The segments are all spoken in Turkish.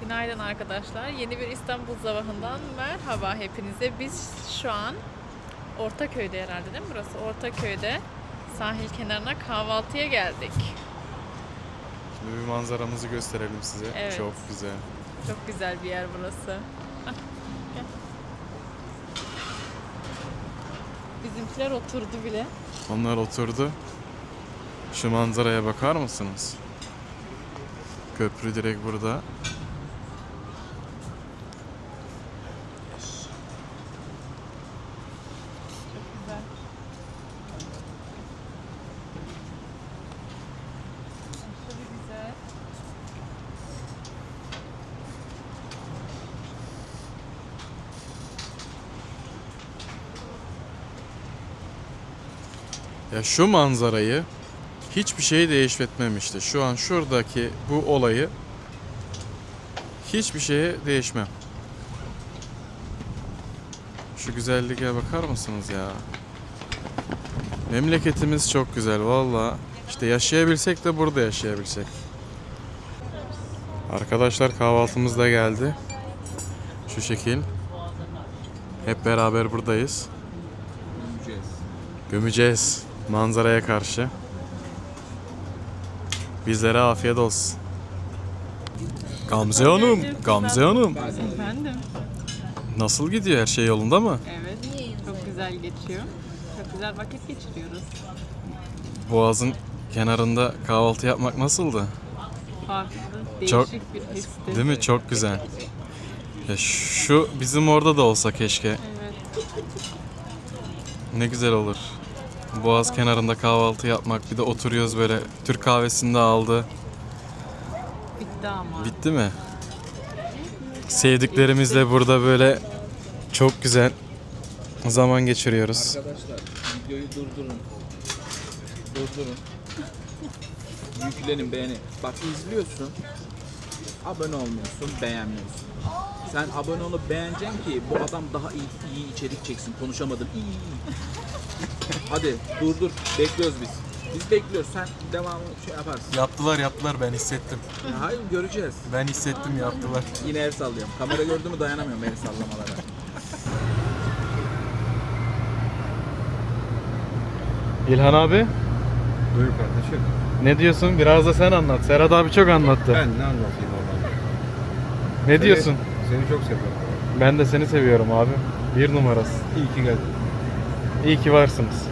Günaydın arkadaşlar. Yeni bir İstanbul sabahından merhaba hepinize. Biz şu an Ortaköy'de herhalde değil mi burası? Ortaköy'de sahil kenarına kahvaltıya geldik. Şimdi bir manzaramızı gösterelim size. Evet. Çok güzel. Çok güzel bir yer burası. Gel. Bizimkiler oturdu bile. Onlar oturdu. Şu manzaraya bakar mısınız? Köprü direkt burada. Çok güzel. Aşırı güzel. Ya şu manzarayı hiçbir şey değişmetmemişti. Şu an şuradaki bu olayı hiçbir şeye değişmem. Şu güzelliğe bakar mısınız ya? Memleketimiz çok güzel valla. İşte yaşayabilsek de burada yaşayabilsek. Arkadaşlar kahvaltımız da geldi. Şu şekil. Hep beraber buradayız. Gömeceğiz manzaraya karşı. Bizlere afiyet olsun. Gamze Hanım, Gamze Hanım. Efendim? Nasıl gidiyor her şey yolunda mı? Evet. Çok güzel geçiyor. Çok güzel vakit geçiriyoruz. Boğaz'ın kenarında kahvaltı yapmak nasıldı? Farklı, değişik Çok- bir histi. Değil mi? Çok güzel. Ya şu bizim orada da olsa keşke. Evet. Ne güzel olur. Boğaz kenarında kahvaltı yapmak. Bir de oturuyoruz böyle. Türk kahvesini de aldı. Bitti ama. Bitti mi? Sevdiklerimizle burada böyle çok güzel zaman geçiriyoruz. Arkadaşlar videoyu durdurun. Durdurun. Yüklenin beğeni. Bak izliyorsun. Abone olmuyorsun, beğenmiyorsun. Sen abone olup beğeneceksin ki bu adam daha iyi, iyi içerik çeksin. Konuşamadım. İyi, Hadi durdur. Bekliyoruz biz. Biz bekliyoruz. Sen devamı şey yaparsın. Yaptılar yaptılar ben hissettim. Ya hayır göreceğiz. Ben hissettim yaptılar. Yine el sallıyorum. Kamera gördü mü dayanamıyorum el sallamalara. İlhan abi Buyur kardeşim. ne diyorsun? Biraz da sen anlat. Serhat abi çok anlattı. Ben ne anlatayım oradan? Ne diyorsun? Seni çok seviyorum. Ben de seni seviyorum abi. Bir numarası. İyi ki geldin. İyi ki varsınız.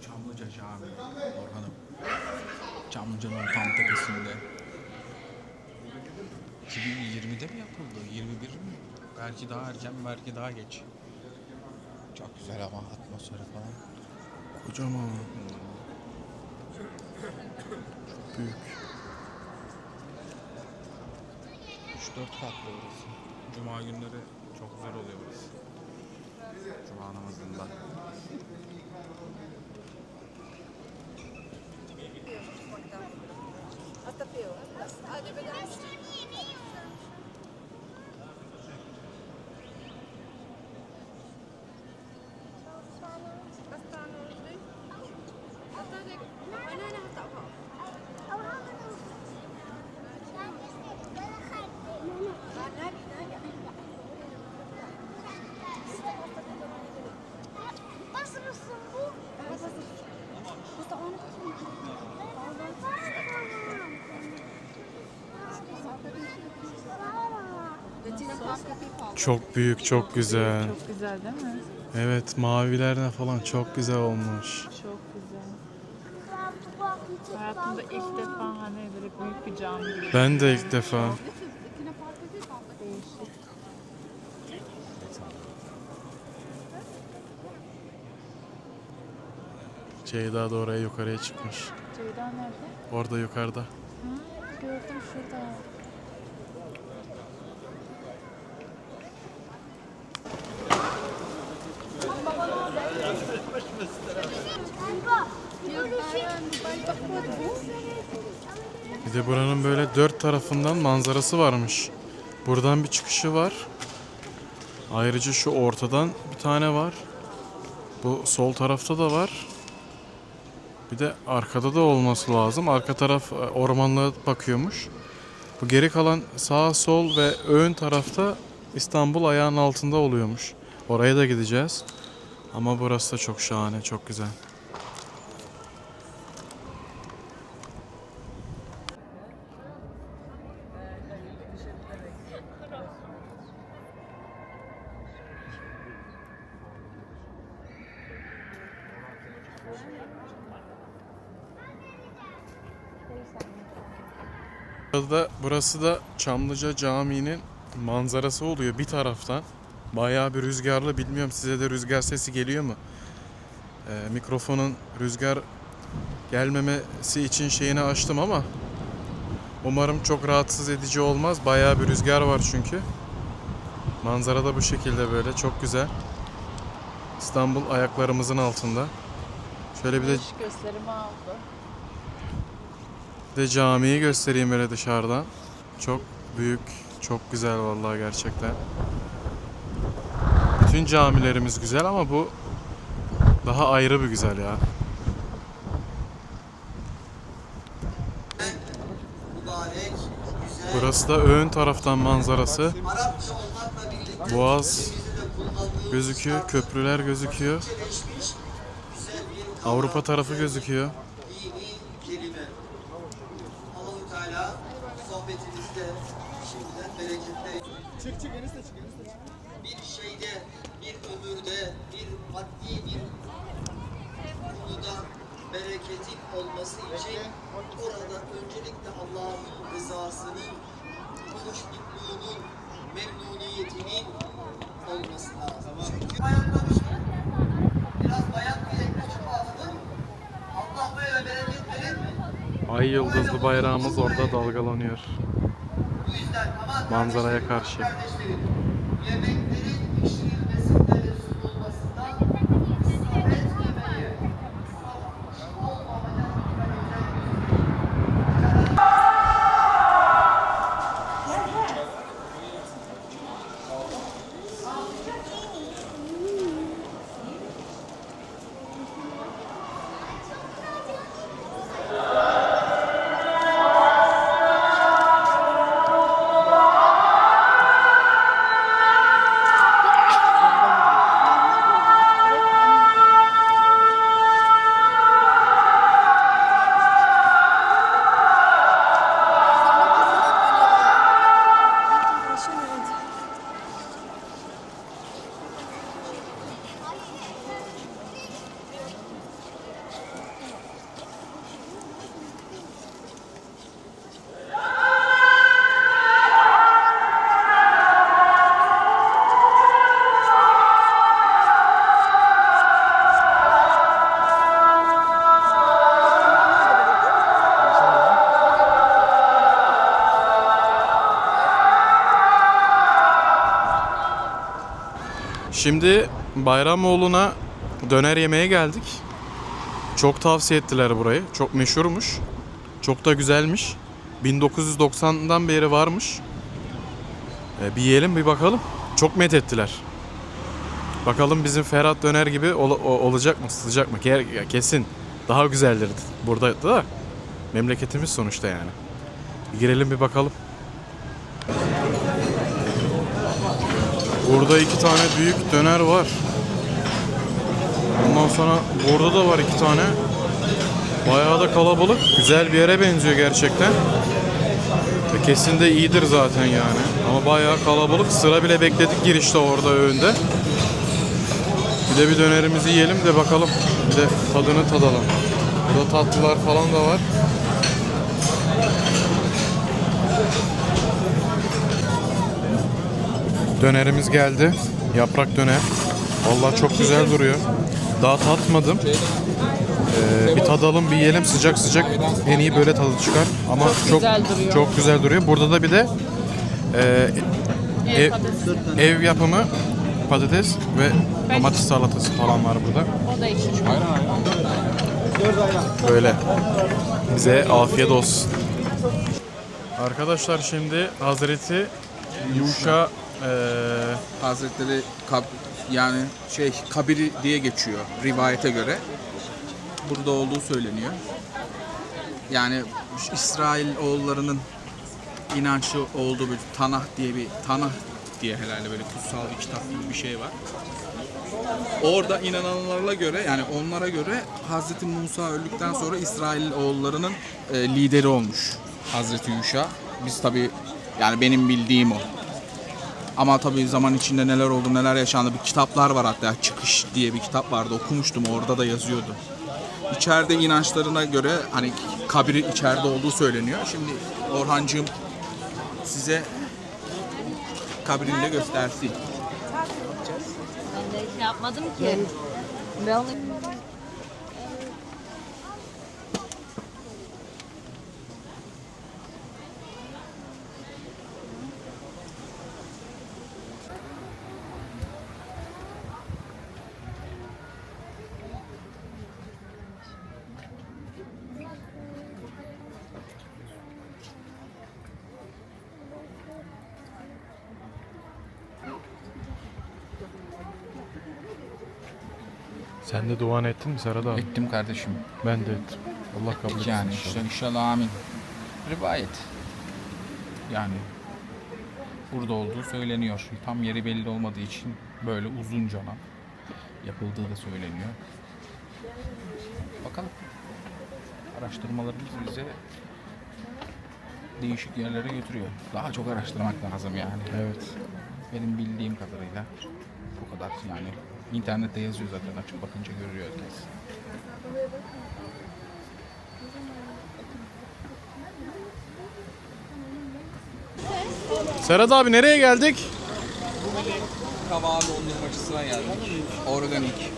Çamlıca Camii Orhan'ım. Çamlıca'nın tam tepesinde. 2020'de mi yapıldı? 21 mi? Belki daha erken, belki daha geç. Çok güzel ama atmosferi falan. Kocaman. Çok büyük. 3-4 katlı burası. Cuma günleri çok güzel oluyor burası. Cuma namazında. Nasıl mısın bu? Bu da onu Çok büyük, çok güzel. Çok güzel değil mi? Evet, mavilerine falan çok güzel olmuş. Çok güzel. Hayatımda ilk defa hani böyle büyük bir cami görüyorum. Ben de ilk defa. Ceyda da oraya yukarıya çıkmış. Ceyda nerede? Orada yukarıda. Ha, gördüm şurada. Bir de buranın böyle dört tarafından manzarası varmış. Buradan bir çıkışı var. Ayrıca şu ortadan bir tane var. Bu sol tarafta da var. Bir de arkada da olması lazım. Arka taraf e, ormanlığa bakıyormuş. Bu geri kalan sağ, sol ve ön tarafta İstanbul ayağın altında oluyormuş. Oraya da gideceğiz. Ama burası da çok şahane, çok güzel. Burada, burası da Çamlıca Camii'nin manzarası oluyor bir taraftan. Bayağı bir rüzgarlı. Bilmiyorum size de rüzgar sesi geliyor mu? Ee, mikrofonun rüzgar gelmemesi için şeyini açtım ama umarım çok rahatsız edici olmaz. Bayağı bir rüzgar var çünkü. Manzara da bu şekilde böyle çok güzel. İstanbul ayaklarımızın altında. Şöyle bir de gösterimi aldı. De camiyi göstereyim böyle dışarıdan. Çok büyük, çok güzel vallahi gerçekten. Bütün camilerimiz güzel ama bu daha ayrı bir güzel ya. Burası da ön taraftan manzarası. Boğaz gözüküyor, köprüler gözüküyor. Avrupa tarafı gözüküyor. Sohbetimizde şimdiden bereketler. Çık çık enişte çık enişte Bir şeyde, bir ömürde, bir maddi bir konuda bereketin olması için orada öncelikle Allah'ın rızasının, hoşnutluğunun, memnuniyetinin olması lazım. Çünkü bayanlamıştım. Biraz bayan bilekle çubuğa atılır mı? Allah böyle bereket verir mi? Ay yıldızlı bayrağımız orada dalgalanıyor. Manzaraya karşı. Şimdi Bayramoğlu'na döner yemeye geldik. Çok tavsiye ettiler burayı. Çok meşhurmuş. Çok da güzelmiş. 1990'dan beri varmış. E, bir yiyelim bir bakalım. Çok met ettiler. Bakalım bizim Ferhat döner gibi ol- olacak mı, sıcak mı? Kesin. Daha güzeldir burada da. Memleketimiz sonuçta yani. Girelim bir bakalım. Burada iki tane büyük döner var. Ondan sonra burada da var iki tane. Bayağı da kalabalık. Güzel bir yere benziyor gerçekten. Ve kesin de iyidir zaten yani. Ama bayağı kalabalık. Sıra bile bekledik girişte orada önde. Bir de bir dönerimizi yiyelim de bakalım. Bir de tadını tadalım. Burada tatlılar falan da var. Dönerimiz geldi. Yaprak döner. Vallahi çok güzel duruyor. Daha tatmadım. Ee, bir tadalım, bir yiyelim sıcak sıcak. En iyi böyle tadı çıkar. Ama çok güzel duruyor. çok güzel duruyor. Burada da bir de e, ev, ev yapımı patates ve domates salatası falan var burada. O da iki Böyle. Bize afiyet olsun. Arkadaşlar şimdi Hazreti Yuşa eee, Hazretleri kab, yani şey kabiri diye geçiyor rivayete göre. Burada olduğu söyleniyor. Yani İsrail oğullarının inançlı olduğu bir Tanah diye bir Tanah diye herhalde böyle kutsal bir kitap gibi bir şey var. Orada inananlarla göre yani onlara göre Hazreti Musa öldükten sonra İsrail oğullarının e, lideri olmuş Hazreti Yuşa. Biz tabi yani benim bildiğim o. Ama tabii zaman içinde neler oldu, neler yaşandı. Bir kitaplar var hatta. Çıkış diye bir kitap vardı. Okumuştum. Orada da yazıyordu. İçeride inançlarına göre hani kabri içeride olduğu söyleniyor. Şimdi Orhancığım size kabrini de göstersin. Ben de şey yapmadım ki. Ben Sen de duan ettin mi Serhat abi? Ettim kardeşim. Ben de ettim. Allah kabul etsin. Yani inşallah. inşallah amin. Rivayet. Yani burada olduğu söyleniyor. Tam yeri belli olmadığı için böyle uzuncana yapıldığı da söyleniyor. Bakalım. Araştırmalarımız bize değişik yerlere götürüyor. Daha çok araştırmak lazım yani. Evet. Benim bildiğim kadarıyla bu kadar yani. İnternette yazıyor zaten açıp bakınca görüyor herkes. Serhat abi nereye geldik? Kavağı dondurmacısına geldik. Organik,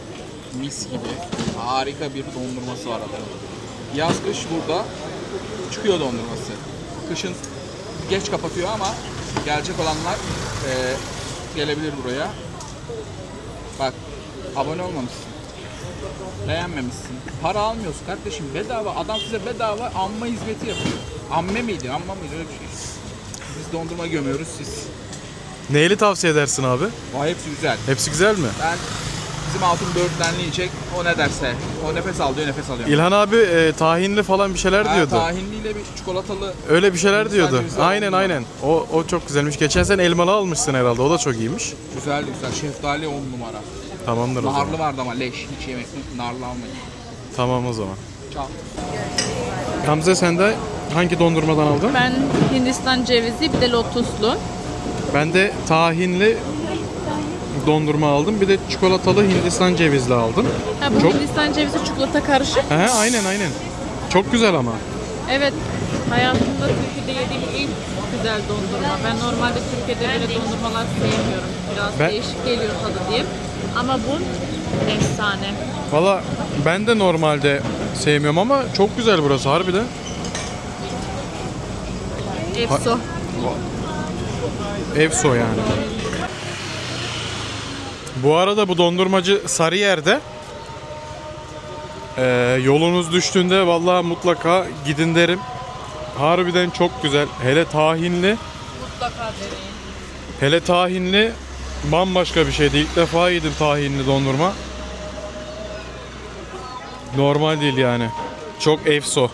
mis gibi, harika bir dondurması var adamın. Yaz kış burada çıkıyor dondurması. Kışın geç kapatıyor ama gelecek olanlar eee, gelebilir buraya. Abone olmamışsın. Beğenmemişsin. Para almıyorsun kardeşim. Bedava. Adam size bedava amma hizmeti yapıyor. Amme miydi? Amma mıydı? Öyle bir şey. Biz dondurma gömüyoruz siz. Neyli tavsiye edersin abi? Vay hepsi güzel. Hepsi güzel mi? Ben bizim altın böğürtlenli yiyecek. O ne derse. O nefes al diyor nefes alıyorum. İlhan abi e, tahinli falan bir şeyler Ha, diyordu. tahinliyle bir çikolatalı Öyle bir şeyler Hindistan diyordu. cevizi Aynen aldım aynen. O o çok güzelmiş. Geçen sene elmalı almışsın herhalde. O da çok iyiymiş. güzel güzel. Şeftali on numara. Tamamdır o zaman. Narlı vardı ama leş. Hiç yemek narlı almayın. Tamam o zaman. Çal. Gamze sen de hangi dondurmadan aldın? Ben Hindistan cevizi bir de lotuslu. Ben de tahinli dondurma aldım. Bir de çikolatalı Hindistan cevizli aldım. Ha, bu Çok- Hindistan cevizi çikolata karışık. He, aynen aynen. Çok güzel ama. Evet, hayatımda Türkiye'de yediğim ilk güzel dondurma. Ben normalde Türkiye'de böyle dondurmalar sevmiyorum. Biraz Ben- değişik geliyor tadı diye. Ama bu efsane. Valla ben de normalde sevmiyorum ama çok güzel burası harbiden. Efso. Efso yani. Bu arada bu dondurmacı Sarıyer'de. Ee, yolunuz düştüğünde vallahi mutlaka gidin derim. Harbiden çok güzel. Hele tahinli. Mutlaka deneyin. Hele tahinli bambaşka bir şeydi. İlk defa yedim tahinli dondurma. Normal değil yani. Çok efso.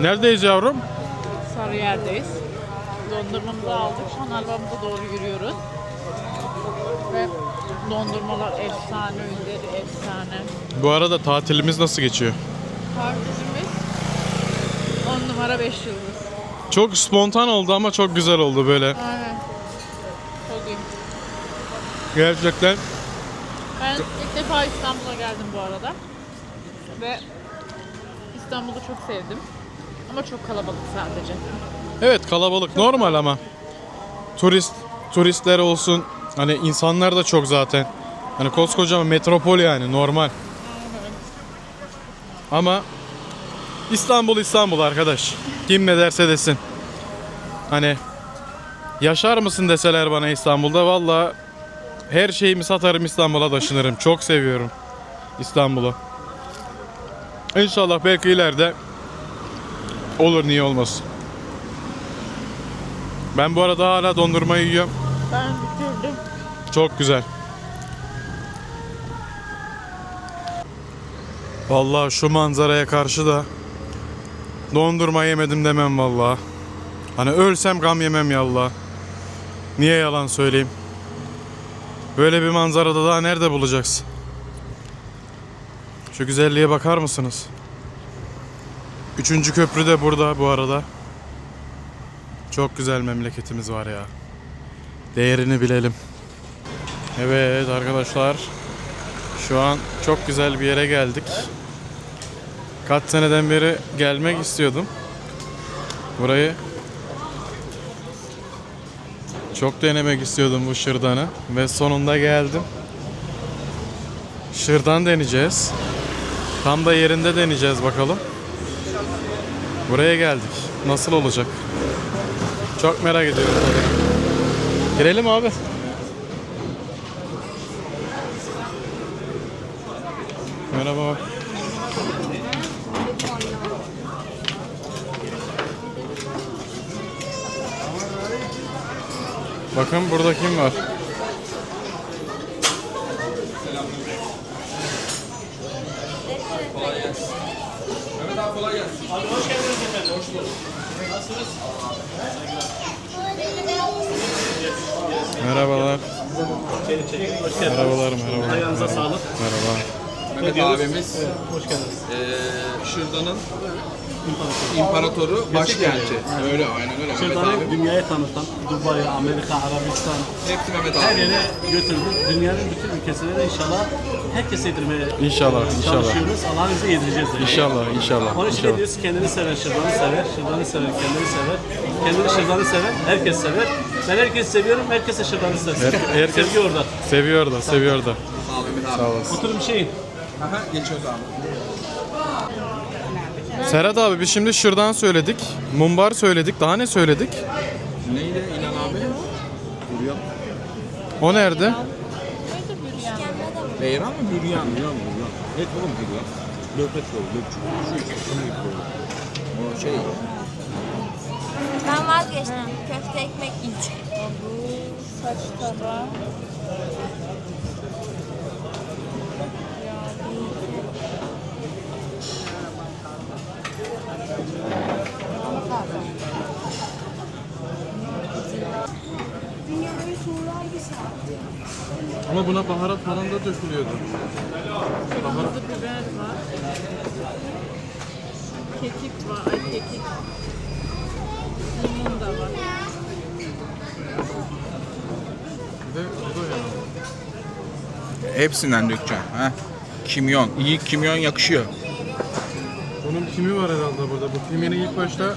Neredeyiz yavrum? Sarıyer'deyiz. Dondurmamızı aldık. Şu an arabamıza doğru yürüyoruz. Ve dondurmalar efsane, ürünleri efsane. Bu arada tatilimiz nasıl geçiyor? Parfümümüz 10 numara 5 yıldız. Çok spontan oldu ama çok güzel oldu böyle. Aynen. Çok iyi. Gerçekten Ben ilk defa İstanbul'a geldim bu arada. Ve İstanbul'u çok sevdim. Ama çok kalabalık sadece. Evet kalabalık normal ama turist turistler olsun hani insanlar da çok zaten. Hani koskocaman metropol yani normal. Ama İstanbul İstanbul arkadaş. Kim ne derse desin. Hani yaşar mısın deseler bana İstanbul'da valla her şeyimi satarım İstanbul'a taşınırım. Çok seviyorum İstanbul'u. İnşallah belki ileride Olur niye olmasın. Ben bu arada hala dondurmayı yiyorum. Ben bitirdim. Çok güzel. Vallahi şu manzaraya karşı da dondurma yemedim demem vallahi. Hani ölsem gam yemem yallah. Niye yalan söyleyeyim? Böyle bir manzarada daha nerede bulacaksın? Şu güzelliğe bakar mısınız? Üçüncü köprü de burada bu arada. Çok güzel memleketimiz var ya. Değerini bilelim. Evet arkadaşlar. Şu an çok güzel bir yere geldik. Kaç seneden beri gelmek istiyordum. Burayı çok denemek istiyordum bu şırdanı ve sonunda geldim. Şırdan deneyeceğiz. Tam da yerinde deneyeceğiz bakalım. Buraya geldik. Nasıl olacak? Çok merak ediyorum. Girelim abi. Merhaba. Bakın burada kim var? Merhabalar. Merhabalar, merhabalar. Ayağınıza sağlık. Merhaba. Mehmet abimiz eee Şırdan'ın imparatoru, başkenti. Öyle aynen öyle Mehmet Şırdan'ı abi. dünyaya tanıtan, Dubai, Amerika, Arabistan, Hepsi Mehmet her abi. yere götürdük. Dünyanın bütün ülkesine de inşallah herkese yedirmeye İnşallah, inşallah. çalışıyoruz. Allah'ın izniyle yedireceğiz. de. İnşallah, inşallah. Onun için de inşallah. diyoruz kendini sever, şırdanı sever, şırdanı sever, kendini sever. Kendini şırdanı sever, herkes sever. Ben herkesi seviyorum, herkes de şırdanı sevsin. Her- herkes- Sevgi orada. Seviyor da, seviyor da. Sağ ol Mehmet abi. Sağ olasın. Oturun bir şeyin. Aha, geçiyoruz abi. Serhat abi biz şimdi şırdan söyledik. Mumbar söyledik. Daha ne söyledik? Neydi İnan abi? Büryan. O nerede? Nerede büryan? Beyran mı büryan? Büryan büryan. Ne oğlum büryan? Löpet yolu, löpçük. Şu işte, şunu yapıyor. O şey, Ben vazgeçtim. Köfte ekmek yiyeceğim. Bu saç tabağı. Ama buna baharat falan da dökülüyordu. Kırmızı biber var. Kekik var. Ay kekik. Limon da var. Bir de bu da yani. hepsinden dökeceksin. Ha? Kimyon. İyi kimyon yakışıyor. Bunun kimi var herhalde burada. Bu kimini ilk başta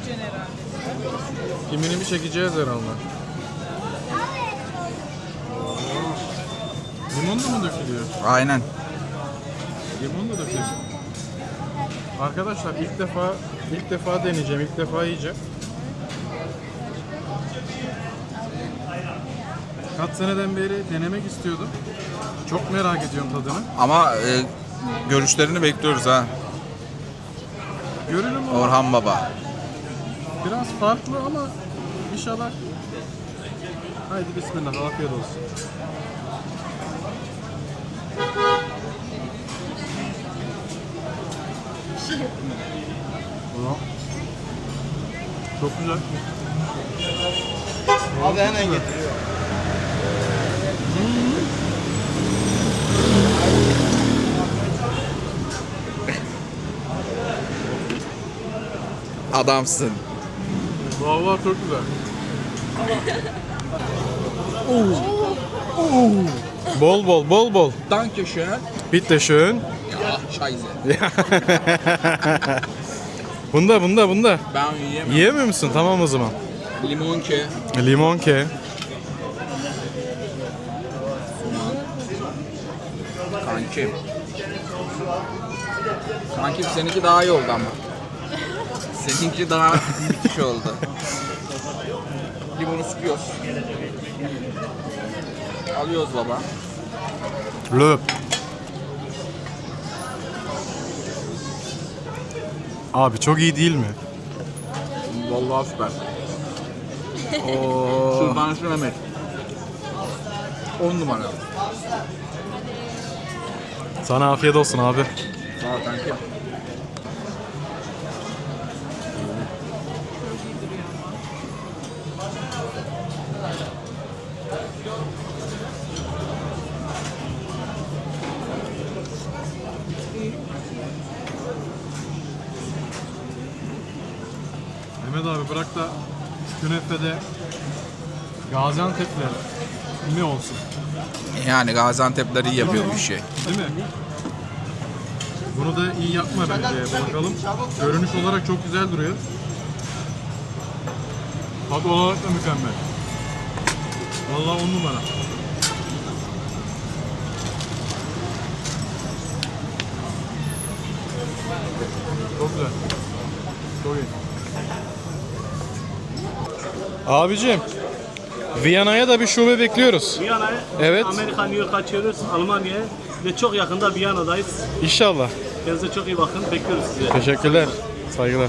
kimini bir çekeceğiz herhalde. Limon da mı dökülüyor? Aynen. Limon da dökülüyor. Arkadaşlar ilk defa ilk defa deneyeceğim. ilk defa yiyeceğim. Kaç seneden beri denemek istiyordum. Çok merak ediyorum tadını. Ama e, görüşlerini bekliyoruz ha. Görünüm o. Orhan Baba. Biraz farklı ama inşallah. Haydi bismillah afiyet olsun. Ulan. Çok güzel. Abi hemen getiriyor. Adamsın. Vallahi çok güzel. bol bol bol bol. Danke schön. Bitte schön. Ya scheiße. Bunda bunda bunda. Ben yiyemem. Yiyemiyor musun? Tamam o zaman. Limonke. Limon ke. Kankim. Kankim seninki daha iyi oldu ama. Seninki daha müthiş oldu. Limonu sıkıyoruz. Alıyoruz baba. Löp. Abi çok iyi değil mi? Vallahi süper. Oo. Sultanışlı Mehmet. 10 numara. Sana afiyet olsun abi. Sağ ol kanki. Künefede Gaziantep'le mi olsun? Yani Gaziantep'ler iyi yapıyor bu işi. Değil mi? Bunu da iyi yapma bence. Bakalım. Görünüş olarak çok güzel duruyor. Tat olarak da mükemmel. Vallahi on numara. Çok güzel. Çok iyi. Abicim, Viyana'ya da bir şube bekliyoruz. Viyana'ya, Evet. Amerika, New York açıyoruz, Almanya'ya ve çok yakında Viyana'dayız. İnşallah. Kendinize çok iyi bakın, bekliyoruz sizi. Teşekkürler. Saygılar.